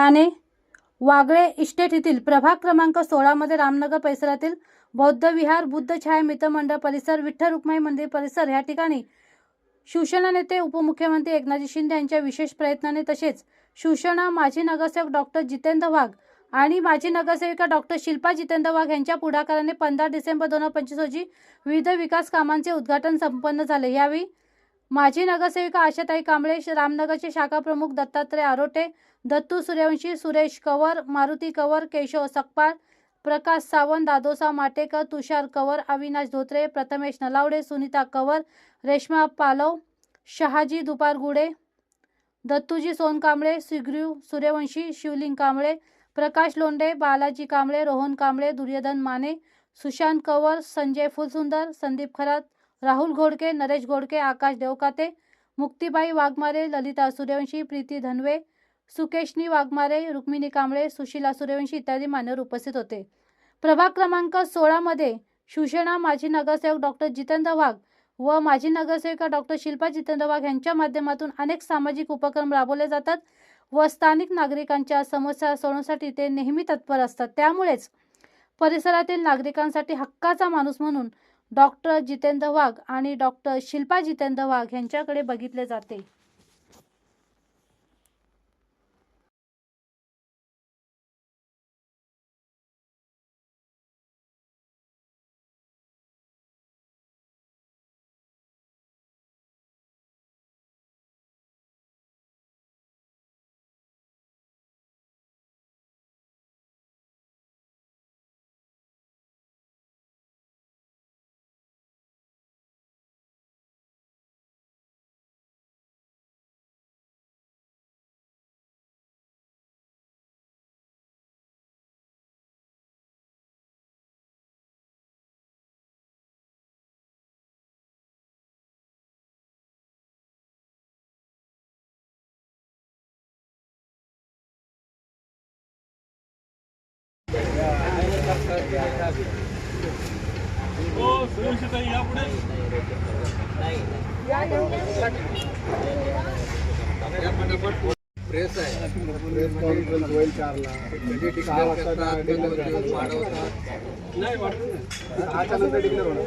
Thane Wagle estate येथील प्रभाग क्रमांक सोळामध्ये रामनगर परिसरातील बौद्ध विहार बुद्ध छाया मित्रमंडळ परिसर विठ्ठल रुक्माई मंदिर परिसर या ठिकाणी शिवसेना नेते उपमुख्यमंत्री एकनाथजी शिंदे यांच्या विशेष प्रयत्नाने तसेच शिवसेना माजी नगरसेवक डॉक्टर जितेंद्र वाघ आणि माजी नगरसेविका डॉक्टर शिल्पा जितेंद्र वाघ यांच्या पुढाकाराने पंधरा डिसेंबर दोन हजार पंचवीस रोजी विविध विकास कामांचे उद्घाटन संपन्न झाले. यावेळी माजी नगरसेविका आशाताई कांबळे रामनगरचे शाखा प्रमुख दत्तात्रय आरोटे दत्तू सूर्यवंशी सुरेश कवर मारुती कवर केशव सकपाळ प्रकाश सावंत दादोसा माटेकर तुषार कवर अविनाश धोत्रे प्रथमेश नलावडे सुनीता कवर रेश्मा पालव शहाजी दुपारगुडे दत्तूजी सोनकांबळे सुग्रीव सूर्यवंशी शिवलिंग कांबळे प्रकाश लोंढे बालाजी कांबळे रोहन कांबळे दुर्योधन माने सुशांत कवर संजय फुलसुंदर संदीप खरात राहुल घोडके नरेश घोडके आकाश देवकाते मुक्तीबाई वाघमारे ललिता सूर्यवंशी प्रीती धनवे सुकेशनी वाघमारे रुक्मिणी कांबळे सुशीला सूर्यवंशी इत्यादी मान्यवर उपस्थित होते. प्रभाग क्रमांक सोळामध्ये शिवसेना माजी नगरसेवक डॉक्टर जितेंद्र वाघ व माजी नगरसेविका डॉक्टर शिल्पा जितेंद्र वाघ यांच्या माध्यमातून अनेक सामाजिक उपक्रम राबवले जातात व स्थानिक नागरिकांच्या समस्या सोडवण्यासाठी ते नेहमी तत्पर असतात. त्यामुळेच परिसरातील नागरिकांसाठी हक्काचा माणूस म्हणून डॉक्टर जितेंद्र वाघ आणि डॉक्टर शिल्पा जितेंद्र वाघ यांच्याकडे बघितले जाते. प्रेस आहे प्रेस कॉन्फरन्स होईल चारला सहा वाजता डिक्लेअर नाही सहाच्या नंतर डिक्लेअर होणार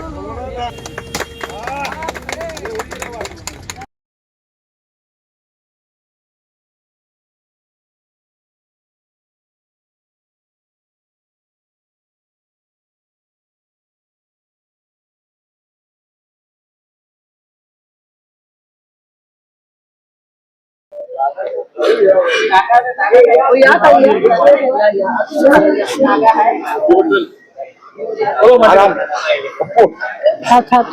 हो, या. Hát, hát.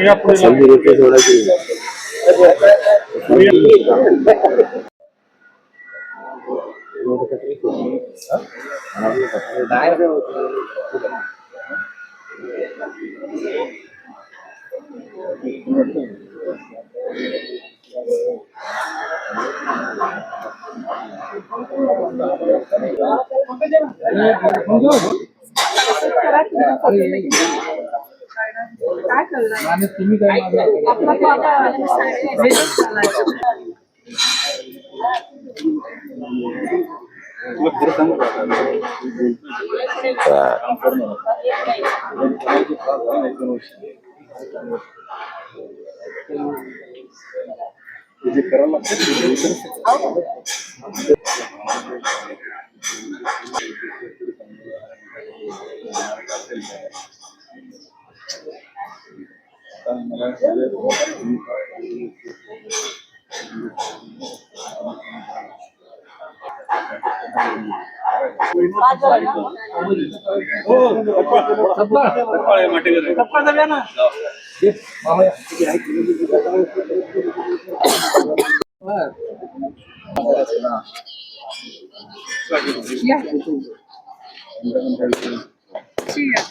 చెప్పడం చూడాలి काय कळणार तुम्ही काय करायला लागतं மாமையா Yeah. yeah yeah See ya.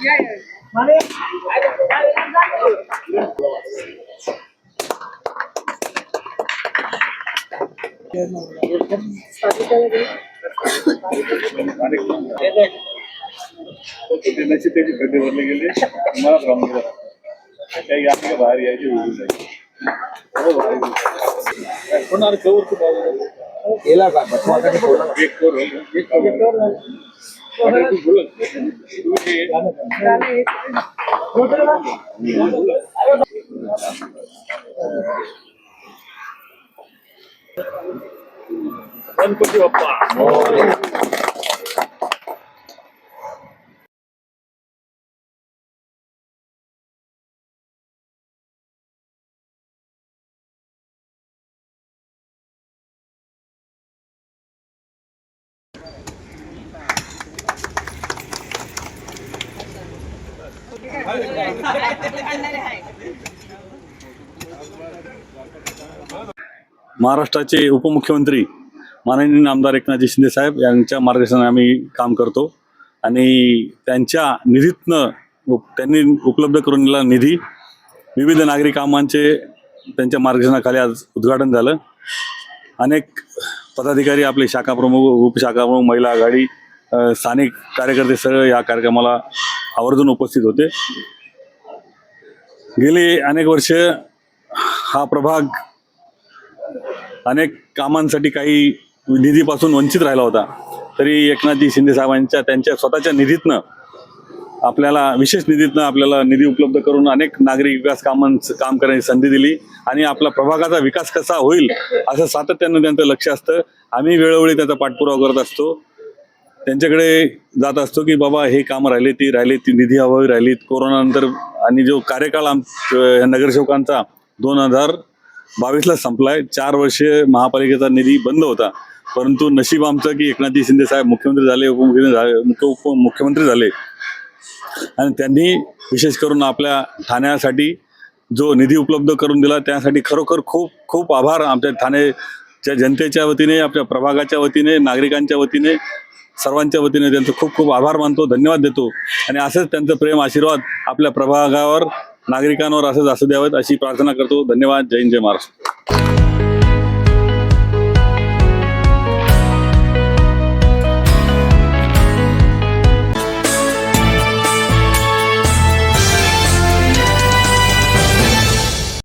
Yeah, yeah. Money? त्याची त्याची खड्डे भरले गेले मला प्रॉब्लेम काही आपल्या बाहेर यायची होऊ नाही होणार कवर तू एक कवर तू तू हे गणपती बाप्पा महाराष्ट्राचे उपमुख्यमंत्री माननीय आमदार एकनाथजी शिंदे साहेब यांच्या मार्गदर्शनाने आम्ही काम करतो. आणि त्यांच्या निधीतनं त्यांनी उपलब्ध करून दिलेला निधी विविध नागरी कामांचे त्यांच्या मार्गदर्शनाखाली आज उद्घाटन झालं. अनेक पदाधिकारी आपले शाखा प्रमुख उपशाखा प्रमुख महिला आघाडी स्थानिक कार्यकर्ते सगळे या कार्यक्रमाला आवर्जून उपस्थित होते. गेली अनेक वर्ष हा प्रभाग अनेक कामांसाठी काही निधीपासून वंचित राहिला होता. तरी एकनाथजी शिंदे साहेबांच्या त्यांच्या स्वतःच्या निधीतनं आपल्याला विशेष निधीतनं आपल्याला निधी उपलब्ध करून अनेक नागरिक विकास कामांचं काम करण्याची संधी दिली आणि आपला प्रभागाचा विकास कसा होईल असं सातत्यानं त्यांचं लक्ष असतं. आम्ही वेळोवेळी त्याचा पाठपुरावा करत असतो. त्यांच्याकडे जात असतो की बाबा हे काम राहिले ती राहिले ती निधी अभावी राहिली. कोरोनानंतर आणि जो कार्यकाळ आम नगरसेवकांचा दोन हजार बावीसला संपलाय. चार वर्षे महापालिकेचा निधी बंद होता. परंतु नशीब आमचं की एकनाथजी शिंदे साहेब मुख्यमंत्री झाले उपमुख्यमंत्री झाले मुख्य उपमुख्यमंत्री झाले. आणि त्यांनी विशेष करून आपल्या ठाण्यासाठी जो निधी उपलब्ध करून दिला त्यासाठी खरोखर खूप खूप आभार आमच्या ठाणेच्या जनतेच्या वतीने आपल्या प्रभागाच्या वतीने नागरिकांच्या वतीने सर्वांच्या वतीने त्यांचं खूप खूप आभार मानतो धन्यवाद देतो. आणि असंच त्यांचं प्रेम आशीर्वाद आपल्या प्रभागावर नागरिकांवर असंच असू द्यावेत अशी प्रार्थना करतो. धन्यवाद. जय हिंद जय महाराष्ट्र.